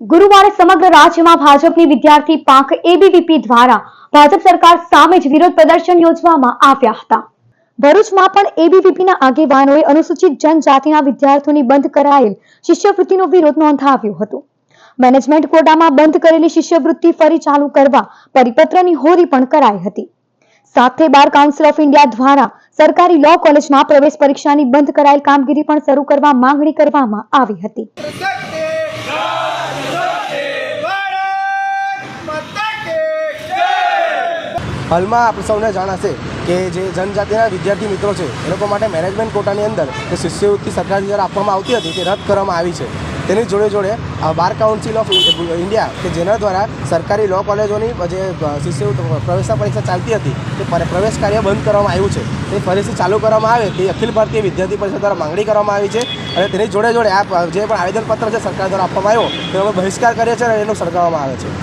ગુરુવારે સમગ્ર રાજ્યમાં ભાજપની વિદ્યાર્થી પાંખ એબીવીપી દ્વારા ભાજપ સરકાર સામે જ વિરોધ પ્રદર્શન યોજવામાં આવ્યા હતા. ભરૂચમાં પણ એબીવીપીના આગેવાનોએ અનુસૂચિત જનજાતિના વિદ્યાર્થીઓની બંધ કરાયેલ શિષ્યવૃત્તિનો વિરોધ નોંધાવ્યો હતો. મેનેજમેન્ટ કોટામાં બંધ કરેલી શિષ્યવૃત્તિ ફરી ચાલુ કરવા પરિપત્રની હોરી પણ કરાઈ હતી. સાથે બાર કાઉન્સિલ ઓફ ઇન્ડિયા દ્વારા સરકારી લો કોલેજમાં પ્રવેશ પરીક્ષાની બંધ કરાયેલ કામગીરી પણ શરૂ કરવા માંગણી કરવામાં આવી હતી. હાલમાં આપણે સૌને જાણાશે કે જે જનજાતિના વિદ્યાર્થી મિત્રો છે, એ લોકો માટે મેનેજમેન્ટ કોટાની અંદર જે શિષ્યવૃત્તિ સરકાર દ્વારા આપવામાં આવતી હતી તે રદ કરવામાં આવી છે. તેની જોડે જોડે બાર કાઉન્સિલ ઓફ ઇન્ડિયા કે જેના દ્વારા સરકારી લો કોલેજોની જે શિષ્યવૃત્તિ પ્રવેશ પરીક્ષા ચાલતી હતી, તે પ્રવેશ કાર્ય બંધ કરવામાં આવ્યું છે. તે ફરીથી ચાલુ કરવામાં આવે તે અખિલ ભારતીય વિદ્યાર્થી પરિષદ દ્વારા માંગણી કરવામાં આવી છે અને તેની જોડે જોડે આ જે પણ આવેદનપત્ર છે સરકાર દ્વારા આપવામાં આવ્યો, તેનો બહિષ્કાર કરીએ છીએ અને એનું સળગાવવામાં આવે છે.